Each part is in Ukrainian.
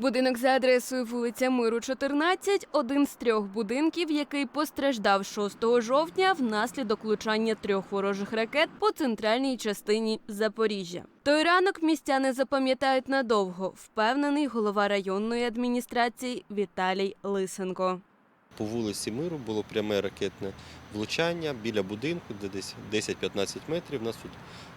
Будинок за адресою вулиця Миру, 14 – один з трьох будинків, який постраждав 6 жовтня внаслідок влучання трьох ворожих ракет по центральній частині Запоріжжя. Той ранок містяни запам'ятають надовго, впевнений голова районної адміністрації Віталій Лисенко. По вулиці Миру було пряме ракетне влучання біля будинку, де десь 10-15 метрів. Нас тут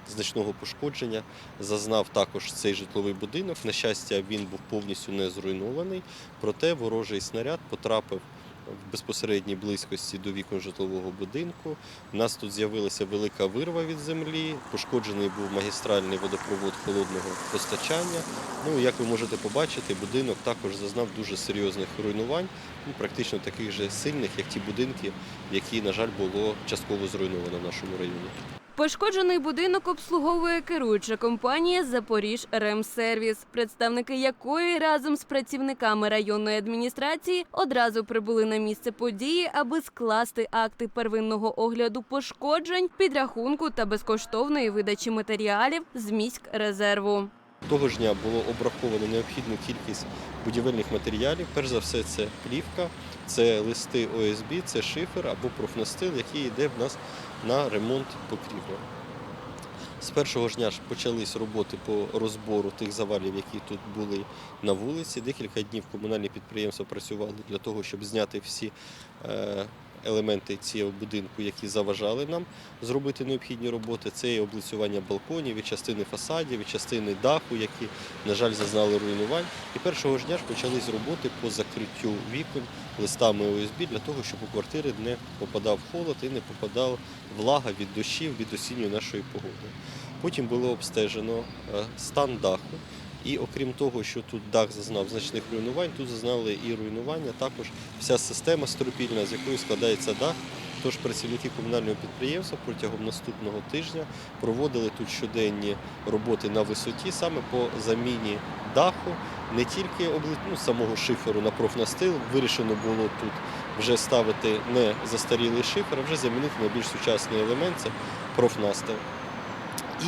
значного пошкодження. Зазнав також цей житловий будинок. На щастя, він був повністю не зруйнований, проте ворожий снаряд потрапив в безпосередній близькості до вікон житлового будинку. У нас тут з'явилася велика вирва від землі, пошкоджений був магістральний водопровод холодного постачання. Ну, як ви можете побачити, будинок також зазнав дуже серйозних руйнувань, ну, практично таких же сильних, як ті будинки, які, на жаль, було частково зруйновано в нашому районі. Пошкоджений будинок обслуговує керуюча компанія Запоріж Ремсервіс, представники якої разом з працівниками районної адміністрації одразу прибули на місце події, аби скласти акти первинного огляду пошкоджень, підрахунку та безкоштовної видачі матеріалів з міськрезерву. Того ж дня було обраховано необхідну кількість будівельних матеріалів. Перш за все, це плівка, це листи ОСБ, це шифер або профнастил, який йде в нас на ремонт покрівлі. З першого ж дня ж почались роботи по розбору тих завалів, які тут були на вулиці. Декілька днів комунальні підприємства працювали для того, щоб зняти всі е, елементи цього будинку, які заважали нам зробити необхідні роботи. Це і облицювання балконів, і частини фасадів, і частини даху, які, на жаль, зазнали руйнувань. І першого ж дня ж почались роботи по закриттю вікон листами ОСБ для того, щоб у квартири не попадав холод і не попадала влага від дощів, від осінньої нашої погоди. Потім було обстежено е, стан даху. І окрім того, що тут дах зазнав значних руйнувань, тут зазнали і руйнування також вся система стропільна, з якої складається дах. Тож працівники комунального підприємства протягом наступного тижня проводили тут щоденні роботи на висоті саме по заміні даху, не тільки ну, самого шиферу на профнастил. Вирішено було тут вже ставити не застарілий шифер, а вже замінити на більш сучасний елемент це профнастил.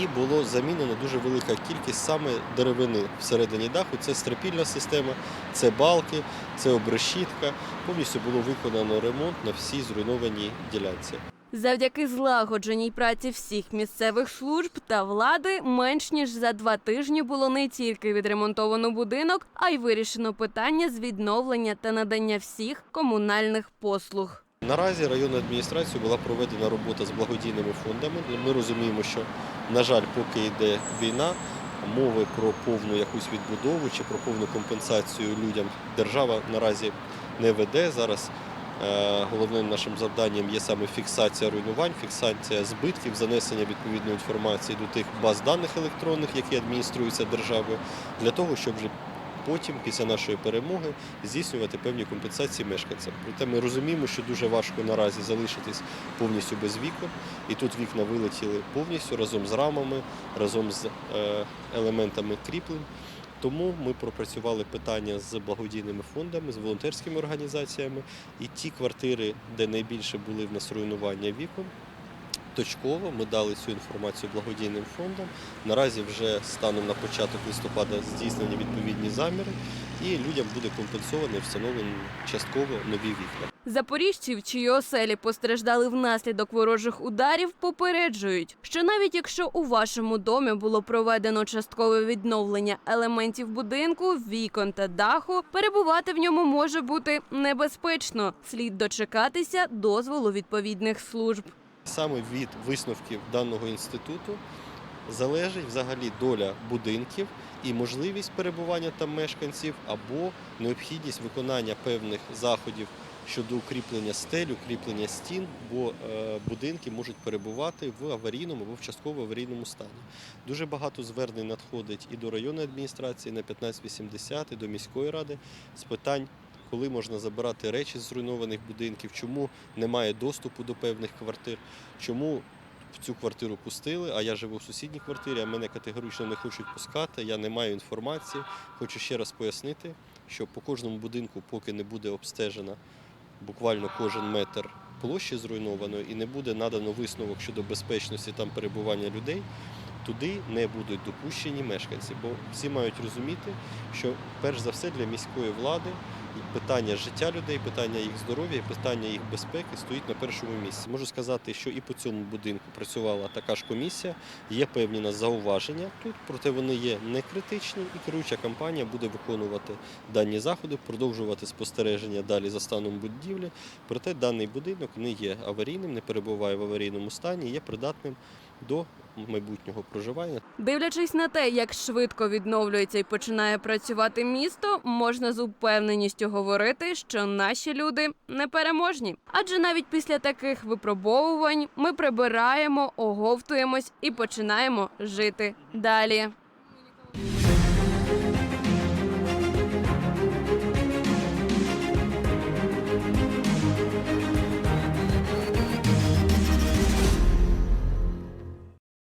І було замінено дуже велика кількість саме деревини всередині даху. Це стропільна система, це балки, це обрешітка. Повністю було виконано ремонт на всій зруйнованій ділянці. Завдяки злагодженій праці всіх місцевих служб та влади менш ніж за два тижні було не тільки відремонтовано будинок, а й вирішено питання з відновлення та надання всіх комунальних послуг. Наразі районною адміністрацією була проведена робота з благодійними фондами. Ми розуміємо, що, на жаль, поки йде війна, мови про повну якусь відбудову чи про повну компенсацію людям держава наразі не веде. Зараз е, головним нашим завданням є саме фіксація руйнувань, фіксація збитків, занесення відповідної інформації до тих баз даних електронних, які адмініструються державою, для того, щоб вже потім, після нашої перемоги, здійснювати певні компенсації мешканцям. Проте ми розуміємо, що дуже важко наразі залишитись повністю без вікон. І тут вікна вилетіли повністю разом з рамами, разом з е, елементами кріплень. Тому ми пропрацювали питання з благодійними фондами, з волонтерськими організаціями. І ті квартири, де найбільше були в нас руйнування вікон, точково ми дали цю інформацію благодійним фондам. Наразі вже станом на початок листопада здійснені відповідні заміри, і людям буде компенсовано і встановлені частково нові вікна. Запоріжців, чиї оселі постраждали внаслідок ворожих ударів, попереджують, що навіть якщо у вашому домі було проведено часткове відновлення елементів будинку, вікон та даху, перебувати в ньому може бути небезпечно. Слід дочекатися дозволу відповідних служб. Саме від висновків даного інституту залежить взагалі доля будинків і можливість перебування там мешканців або необхідність виконання певних заходів щодо укріплення стель, укріплення стін, бо е, будинки можуть перебувати в аварійному або в частково аварійному стані. Дуже багато звернень надходить і до районної адміністрації на 1580, і до міської ради з питань. Коли можна забирати речі з зруйнованих будинків, чому немає доступу до певних квартир, чому цю квартиру пустили, а я живу в сусідній квартирі, а мене категорично не хочуть пускати, я не маю інформації. Хочу ще раз пояснити, що по кожному будинку, поки не буде обстежена буквально кожен метр площі зруйнованої і не буде надано висновок щодо безпечності там перебування людей, туди не будуть допущені мешканці. Бо всі мають розуміти, що перш за все для міської влади питання життя людей, питання їх здоров'я, питання їх безпеки стоїть на першому місці. Можу сказати, що і по цьому будинку працювала така ж комісія. Є певні на зауваження тут, проте вони є не критичні, і керуюча компанія буде виконувати дані заходи, продовжувати спостереження далі за станом будівлі. Проте даний будинок не є аварійним, не перебуває в аварійному стані, є придатним до майбутнього проживання. Дивлячись на те, як швидко відновлюється і починає працювати місто, можна з упевненістю говорити, що наші люди непереможні. Адже навіть після таких випробовувань ми прибираємо, оговтуємось і починаємо жити далі.